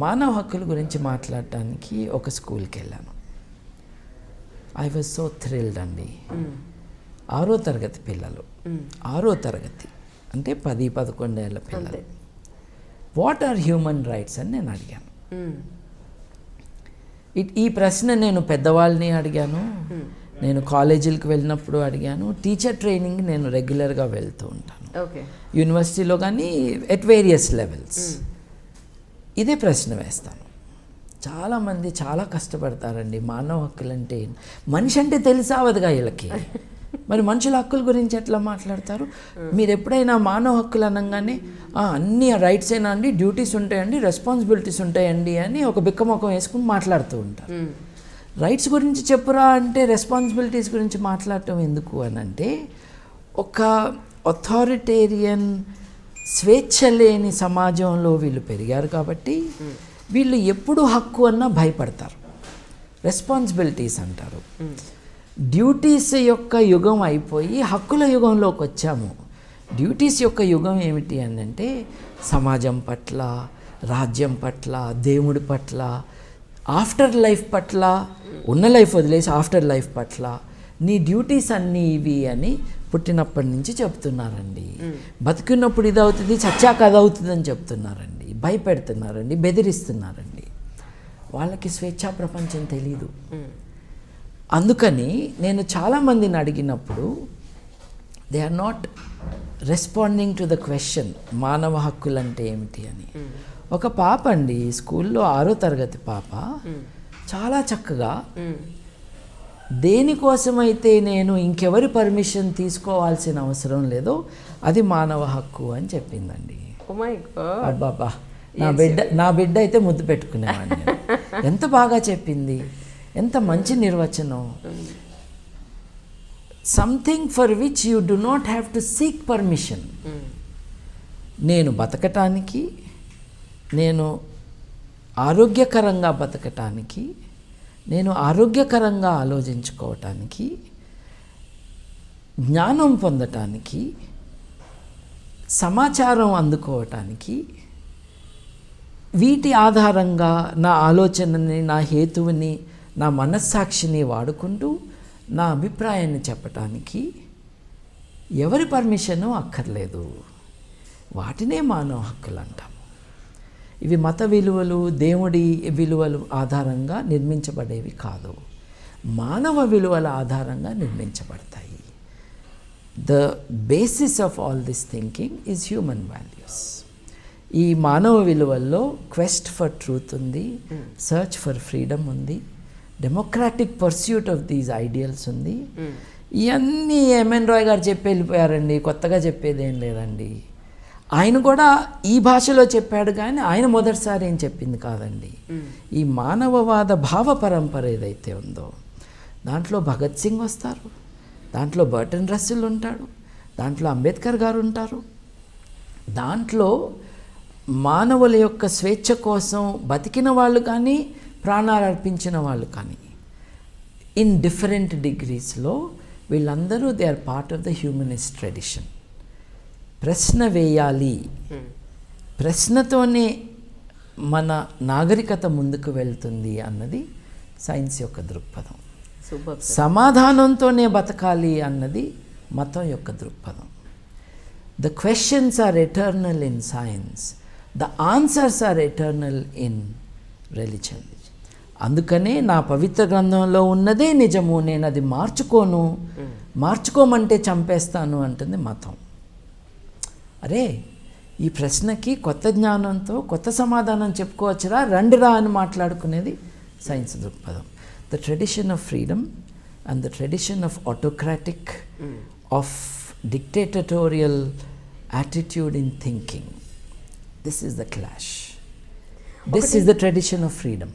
మానవ హక్కుల గురించి మాట్లాడటానికి ఒక స్కూల్కి వెళ్ళాను. ఐ వాజ్ సో థ్రిల్డ్ అండి. ఆరో తరగతి పిల్లలు. ఆరో తరగతి. అంటే పది పదకొండేళ్ళ పిల్లలు. వాట్ ఆర్ హ్యూమన్ రైట్స్ అని నేను అడిగాను. ఇట్ ఈ ప్రశ్న నేను పెద్దవాళ్ళని అడిగాను. నేను కాలేజీలకు వెళ్ళినప్పుడు అడిగాను. టీచర్ ట్రైనింగ్ నేను రెగ్యులర్గా వెళ్తూ ఉంటాను. యూనివర్సిటీలో కానీ ఎట్ వేరియస్ లెవెల్స్ ఇదే ప్రశ్న వేస్తాను. చాలామంది చాలా కష్టపడతారండి మానవ హక్కులు అంటే? మనిషి అంటే తెలిసావదుగా వీళ్ళకి? మరి మనుషుల హక్కుల గురించి ఎట్లా మాట్లాడతారు? మీరు ఎప్పుడైనా మానవ హక్కులు అనగానే "ఆ, అన్ని రైట్స్ అయినా అండి? డ్యూటీస్ ఉంటాయండి రెస్పాన్సిబిలిటీస్ ఉంటాయండి అని ఒక బిక్కమొఖం వేసుకుని మాట్లాడుతూ ఉంటారు. రైట్స్ గురించి చెప్పురా అంటే రెస్పాన్సిబిలిటీస్ గురించి మాట్లాడటం ఎందుకు అని అంటే ఒక అథారిటేరియన్ స్వేచ్ఛ లేని సమాజంలో వీళ్ళు పెరిగారు కాబట్టి వీళ్ళు ఎప్పుడు హక్కు అన్నా భయపడతారు. రెస్పాన్సిబిలిటీస్ అంటారు. డ్యూటీస్ యొక్క యుగం అయిపోయి హక్కుల యుగంలోకి వచ్చాము. డ్యూటీస్ యొక్క యుగం ఏమిటి అని అంటే సమాజం పట్ల రాజ్యం పట్ల దేవుడి పట్ల ఆఫ్టర్ లైఫ్ పట్ల ఉన్న లైఫ్ వదిలేసి ఆఫ్టర్ లైఫ్ పట్ల నీ డ్యూటీస్ అన్నీ ఇవి అని పుట్టినప్పటి నుంచి చెప్తున్నారండి. బతికున్నప్పుడు ఇది అవుతుంది చచ్చాక అది అవుతుంది అని చెప్తున్నారండి. భయపెడుతున్నారండి బెదిరిస్తున్నారండి. వాళ్ళకి స్వేచ్ఛా ప్రపంచం తెలీదు. అందుకని నేను చాలామందిని అడిగినప్పుడు they are not responding to the question మానవ హక్కులు అంటే ఏమిటి అని. ఒక పాప అండి స్కూల్లో ఆరో తరగతి పాప చాలా చక్కగా దేనికోసమైతే నేను ఇంకెవరి పర్మిషన్ తీసుకోవాల్సిన అవసరం లేదో అది మానవ హక్కు అని చెప్పిందండి. గాడ్ అబ్బాబా నా బిడ్డ నా బిడ్డ అయితే ముద్దు పెట్టుకునేవాడిని. ఎంత బాగా చెప్పింది. ఎంత మంచి నిర్వచనం. Something for which you do not have to seek permission నేను బతకటానికి నేను ఆరోగ్యకరంగా బతకటానికి నేను ఆరోగ్యకరంగా ఆలోచించుకోవటానికి జ్ఞానం పొందటానికి సమాచారం అందుకోవటానికి వీటి ఆధారంగా నా ఆలోచనని నా హేతువుని నా మనస్సాక్షిని వాడుకుంటూ నా అభిప్రాయాన్ని చెప్పటానికి ఎవరి పర్మిషను అక్కర్లేదు. వాటినే మానవ హక్కులు అంటాం ఇవి మత విలువలు దేవుడి విలువలు ఆధారంగా నిర్మించబడేవి కాదు. మానవ విలువల ఆధారంగా నిర్మించబడతాయి. The basis of all this thinking is human values ఈ మానవ విలువల్లో క్వెస్ట్ ఫర్ ట్రూత్ ఉంది సర్చ్ ఫర్ ఫ్రీడమ్ ఉంది democratic pursuit of these ideals ఉంది. ఇవన్నీ ఎంఎన్ రాయ్ గారు చెప్పి వెళ్ళిపోయారండి కొత్తగా చెప్పేది ఏం లేదండి. ఆయన కూడా ఈ భాషలో చెప్పాడు కానీ ఆయన మొదటిసారి ఏం చెప్పింది కాదండి. ఈ మానవవాద భావ పరంపర ఏదైతే ఉందో దాంట్లో భగత్ సింగ్ వస్తారు దాంట్లో బర్టన్ రస్సిల్ ఉంటాడు దాంట్లో అంబేద్కర్ గారు ఉంటారు. దాంట్లో మానవుల యొక్క స్వేచ్ఛ కోసం బతికిన వాళ్ళు కానీ ప్రాణాలు అర్పించిన వాళ్ళు కానీ ఇన్ డిఫరెంట్ డిగ్రీస్లో వీళ్ళందరూ they are part of the humanist tradition ప్రశ్న వేయాలి. ప్రశ్నతోనే మన నాగరికత ముందుకు వెళ్తుంది అన్నది సైన్స్ యొక్క దృక్పథం. సమాధానంతోనే బతకాలి అన్నది మతం యొక్క దృక్పథం. The questions are eternal in science the answers are eternal in religion అందుకనే నా పవిత్ర గ్రంథంలో ఉన్నదే నిజము. నేను అది మార్చుకోను. మార్చుకోమంటే చంపేస్తాను అంటుంది మతం. అరే ఈ ప్రశ్నకి కొత్త జ్ఞానంతో కొత్త సమాధానం చెప్పుకోవచ్చురా రండిరా అని మాట్లాడుకునేది సైన్స్ దృక్పథం. The tradition of freedom and the tradition of autocratic of dictatorial attitude in thinking this is the clash this is the tradition of freedom